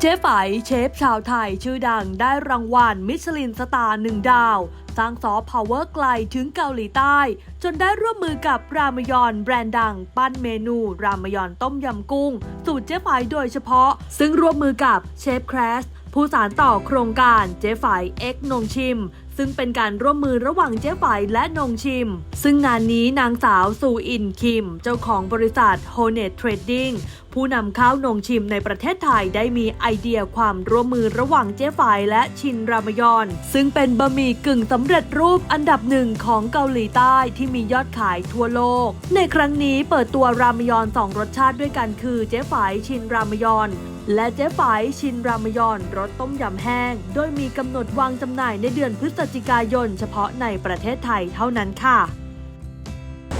เจ๊ไฝเชฟชาวไทยชื่อดังได้รางวัลมิชลินสตาร์หนึ่งดาว สร้างซอฟต์พาวเวอร์ไกลถึงเกาหลีใต้ จนได้ร่วมมือกับรามยอนแบรนด์ดัง ปั้นเมนู รามยอนต้มยำกุ้ง สูตรเจ๊ไฝโดยเฉพาะ ซึ่งร่วมมือกับเชฟแครสผู้สานต่อโครงการเจ๊ไฝเอ็กนงชิม ซึ่งเป็นการร่วมมือระหว่างเจ๊ไฝและนงชิม ซึ่งงานนี้นางสาวซูอินคิม เจ้าของบริษัท h o n e t Trading ผู้นำข้าวนงชิมในประเทศไทยได้มีไอเดียความร่วมมือระหว่างเจ๊ไฝและชินรามยอน ซึ่งเป็นบะหมี่กึ่งสำเร็จรูปอันดับหนึ่งของเกาหลีใต้ที่มียอดขายทั่วโลก ในครั้งนี้เปิดตัวรามยอนสองรสชาติด้วยกันคือเจ๊ไฝชินรามยอน และเจ๊ไฝชินรามยอนรสต้มยำแห้ง โดยมีกำหนดวางจำหน่ายในเดือนพฤศจิกายน เฉพาะในประเทศไทยเท่านั้นค่ะ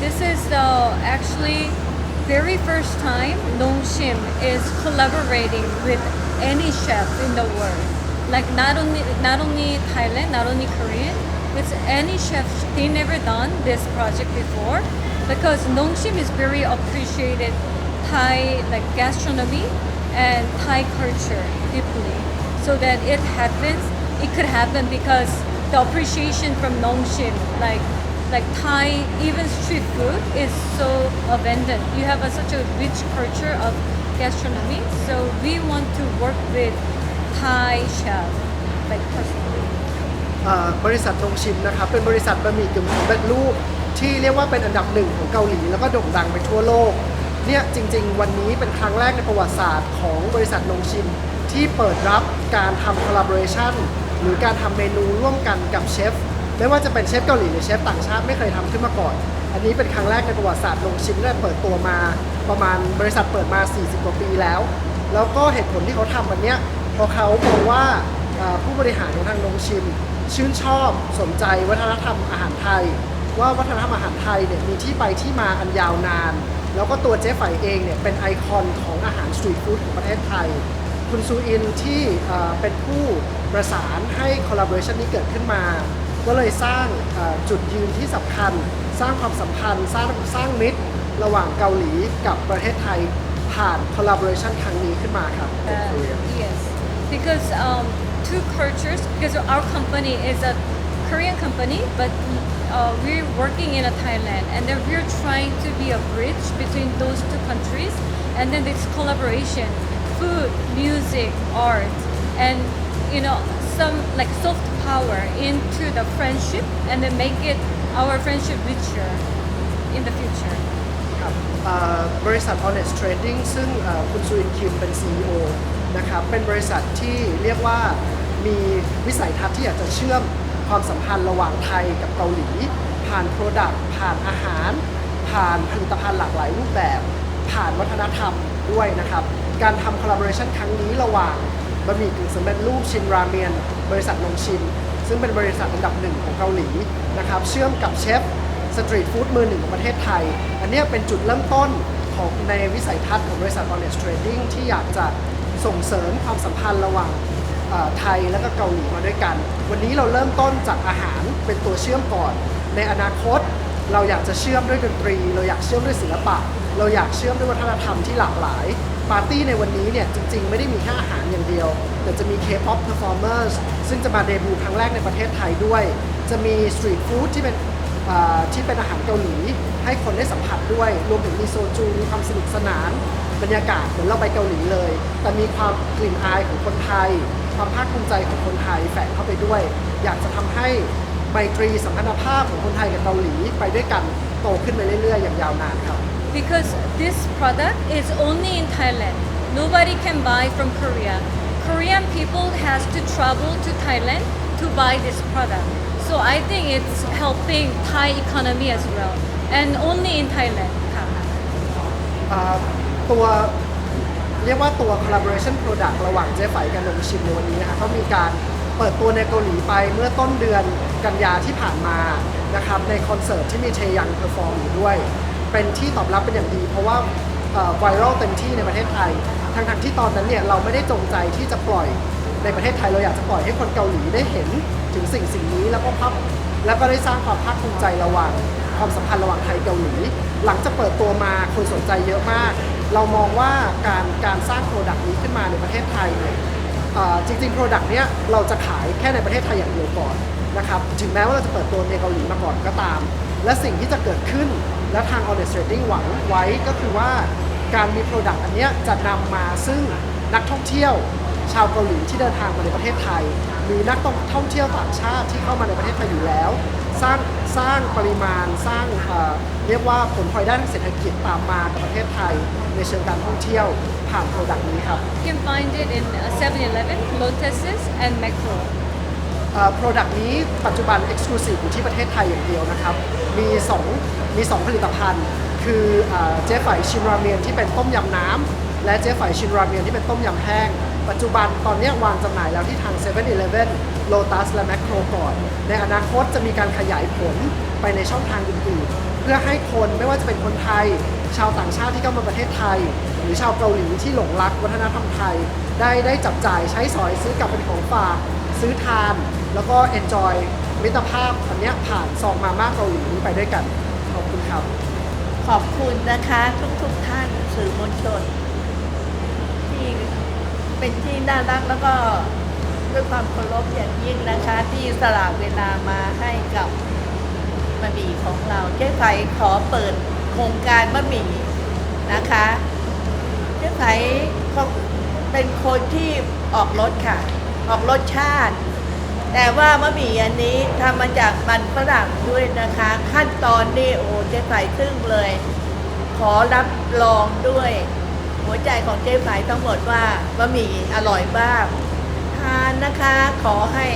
This is the actually very first time Nongshim is collaborating with any chef in the world. Like not only not only Thailand, not only Korean, with any chef. They never done this project before because Nongshim is very appreciated Thai like gastronomy and Thai culture deeply. So that it happens, it could happen because the appreciation from Nongshim, like like Thai, even street food is so abundant. You have a, such a rich culture of gastronomy. So we want to work with Thai chef, like personally. เอ่อบริษัทนงชิมนะครับเป็นบริษัทบะหมี่กึ่งสำเร็จรูปที่เรียกว่าเป็นอันดับหนึ่งของเกาหลี แล้วก็โด่งดังไปทั่วโลก เนี่ยจริง ๆ วันนี้เป็นครั้งแรกในประวัติศาสตร์ของบริษัทนงชิมที่เปิดรับการทำ collaboration หรือการทำเมนูร่วมกันกับเชฟไม่ว่าจะเป็นเชฟเกาหลีหรือเชฟต่างชาติไม่เคยทำขึ้นมาก่อน อันนี้เป็นครั้งแรกในประวัติศาสตร์นงชิมได้เปิดตัวมาประมาณบริษัทเปิดมา 40 กว่าปีแล้ว แล้วก็เหตุผลที่เขาทำวันนี้เพราะเขามองว่าผู้บริหารของทางนงชิมชื่นชอบสนใจวัฒนธรรมอาหารไทย ว่าวัฒนธรรมอาหารไทยเนี่ยมีที่ไปที่มาอันยาวนาน แล้วก็ตัวเจ๊ไฝเองเนี่ยเป็นไอคอนของอาหารสตรีทฟู้ดของประเทศไทย คุณซูอินที่เป็นผู้ประสานให้คอลลาบอร์ชันนี้เกิดขึ้นมา ก็เลยสร้างจุดยืนที่สำคัญ สร้างความสัมพันธ์ สร้างสร้างมิตรระหว่างเกาหลีกับประเทศไทยผ่านคอลลาบอร์ t ชันครั้งนี้ขึ้นมาครับ Uh, yes, because um, two cultures. Because our company is a Korean company, but uh, we're working in a Thailand, and then we're trying to be a bridge between those two countries. And then this collaboration, food, music, art, and you know some like soft power into the friendship, and then make it our friendship richer in the future. ครับเอ่อบริษัท Honest Trading ซึ่งเอ่อคุณซูอินคิมเป็น CEO นะครับ เป็นบริษัทที่เรียกว่ามีวิสัยทัศน์ที่อยากจะเชื่อม ความสัมพันธ์ระหว่างไทยกับเกาหลี ผ่าน Product ผ่านอาหาร ผ่านผลิตภัณฑ์หลากหลายรูปแบบ ผ่านวัฒนธรรมด้วยนะครับ การทำ collaboration ครั้งนี้ระหว่างบะหมี่กึ่งสำเร็จรูปชินราเมียนบริษัทนงชิน ซึ่งเป็นบริษัทอันดับหนึ่งของเกาหลีนะครับเชื่อมกับเชฟสตรีทฟู้ดมือหนึ่งของประเทศไทย อันนี้เป็นจุดเริ่มต้นของในวิสัยทัศน์ของบริษัท Honest Trading ที่อยากจะส่งเสริมความสัมพันธ์ระหว่าง ไทยและก็เกาหลีมาด้วยกัน วันนี้เราเริ่มต้นจากอาหารเป็นตัวเชื่อมก่อน ในอนาคตเราอยากจะเชื่อมด้วยดนตรี เราอยากเชื่อมด้วยศิลปะ เราอยากเชื่อมด้วยวัฒนธรรมที่หลากหลาย ปาร์ตี้ในวันนี้เนี่ยจริง ๆ ไม่ได้มีแค่อาหารอย่างเดียว แต่จะมี K-pop performers ซึ่งจะมาเดบิวต์ครั้งแรกในประเทศไทยด้วย จะมีสตรีทฟู้ดที่เป็นที่เป็นอาหารเกาหลี ให้คนได้สัมผัสด้วย รวมถึงมีโซจู มีความสนุกสนาน บรรยากาศเหมือนเราไปเกาหลีเลย แต่มีความกลิ่นอายของคนไทย ความภาคภูมิใจของคนไทยแฝงเข้าไปด้วย อยากจะทำให้ไมตรีสัมพันธภาพของคนไทยกับเกาหลีไปด้วยกันโตขึ้นไปเรื่อยๆ อย่างยาวนานครับ because this product is only in Thailand. Nobody can buy from Korea. Korean people has to travel to Thailand to buy this product. So I think it's helping Thai economy as well, and only in Thailand. ค่ะอ่าตัว เรียกว่าตัว collaboration product ระหว่างเจ๊ไฝกับนมชิมในวันนี้นะคะก็มีการเปิดตัวในเกาหลีไปเมื่อต้นเดือนกันยาที่ผ่านมานะครับในคอนเสิร์ตที่มีเทยังเพอร์ฟอร์มอยู่ด้วย เป็นที่ตอบรับเป็นอย่างดี เพราะว่าไวรัลเต็มที่ในประเทศไทย ทั้งๆที่ตอนนั้นเนี่ยเราไม่ได้จงใจที่จะปล่อยในประเทศไทยเราอยากจะปล่อยให้คนเกาหลีได้เห็นถึงสิ่งสิ่งนี้แล้วก็ภาพแล้วก็ได้สร้างความภาคภูมิใจระหว่างความสัมพันธ์ระหว่างไทยเกาหลี หลังจากเปิดตัวมาคนสนใจเยอะมาก เรามองว่าการการสร้างโปรดักต์นี้ขึ้นมาในประเทศไทยเนี่ยจริงๆโปรดักต์เนี้ยเราจะขายแค่ในประเทศไทยอย่างเดียวก่อนนะครับถึงแม้ว่าเราจะเปิดตัวในเกาหลีมาก่อนก็ตาม และสิ่งที่จะเกิดขึ้นและทาง Honest Trading หวังไว้ก็คือว่าการมีโปรดักต์อันเนี้ยจะนำมาซึ่งนักท่องเที่ยวชาวเกาหลีที่เดินทางมาในประเทศไทย มีนักท่องเที่ยวต่างชาติที่เข้ามาในประเทศไทยอยู่แล้ว สร้าง สร้างปริมาณสร้างเอ่อเรียกว่าผลพลอยได้ทางเศรษฐกิจตามมากับประเทศไทย ในเชิงการท่องเที่ยวผ่านโปรดักต์นี้ครับ You can find it in uh, 7-Eleven, Lotuses, and Metro. โปรดักต์นี้ปัจจุบัน Exclusive อยู่ที่ประเทศไทยอย่างเดียวนะครับ มี2มี2ผลิตภัณฑ์ คือเอ่อเจ๊ไฝชินราเมียนที่เป็นต้มยำน้ำและเจ๊ไฝชินราเมียนที่เป็นต้มยำแห้ง ปัจจุบันตอนนี้วางจำหน่ายแล้วที่ทาง 7-Eleven Lotus และ Macro ก่อน ในอนาคตจะมีการขยายผลไปในช่องทางอื่นๆ เพื่อให้คนไม่ว่าจะเป็นคนไทย ชาวต่างชาติที่เข้ามาประเทศไทย หรือชาวเกาหลีที่หลงรักวัฒนธรรมไทย ได้ได้จับจ่ายใช้สอยซื้อกลับเป็นของฝากซื้อทาน แล้วก็ enjoy มิตรภาพอันเนี้ยผ่านซองมาม่าเกาหลีนี้ไปด้วยกัน ขอบคุณครับ ขอบคุณนะคะทุกๆทท่านสื่อมวลชนที่ เป็นที่น่ารักแล้วก็ด้วยความเคารพอย่างยิ่งนะคะ ที่สละเวลามาให้กับบะหมี่ของเราเจ๊ไฝขอเปิดโครงการบะหมี่นะคะเจ๊ไฝเขาเป็นคนที่ออกรสค่ะ ออกรสชาติ แต่ว่าบะหมี่อันนี้ทำมาจากมันฝรั่งด้วยนะคะ ขั้นตอนนี่โอ้เจ๊ไฝทึ่งเลย ขอรับรองด้วย หัวใจของเจ๊ไฝทั้งหมดว่าบะหมี่อร่อยมากทานนะคะขอให้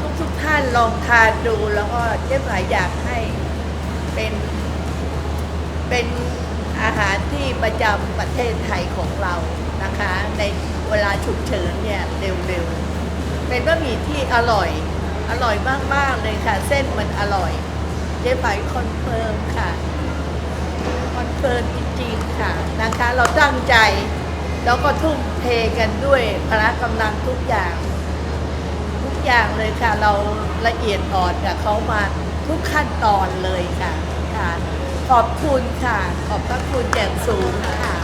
ทุกทุกท่านลองทานดูแล้วก็เจ๊ไฝอยากให้เป็นเป็นอาหารที่ประจำประเทศไทยของเรานะคะ ในเวลาฉุกเฉินเนี่ยเร็วๆเป็นบะหมี่ที่อร่อยอร่อยมากๆเลยค่ะ เส้นมันอร่อย เจ๊ไฝคอนเฟิร์มค่ะคอนเฟิร์มจ ค่ะนะคะ เราตั้งใจ แล้วก็ทุ่มเทกันด้วยพละกำลังทุกอย่าง ทุกอย่างเลยค่ะ เราละเอียดอ่อนกับเขามาทุกขั้นตอนเลยค่ะค่ะ ขอบคุณค่ะ ขอบพระคุณอย่างสูงค่ะ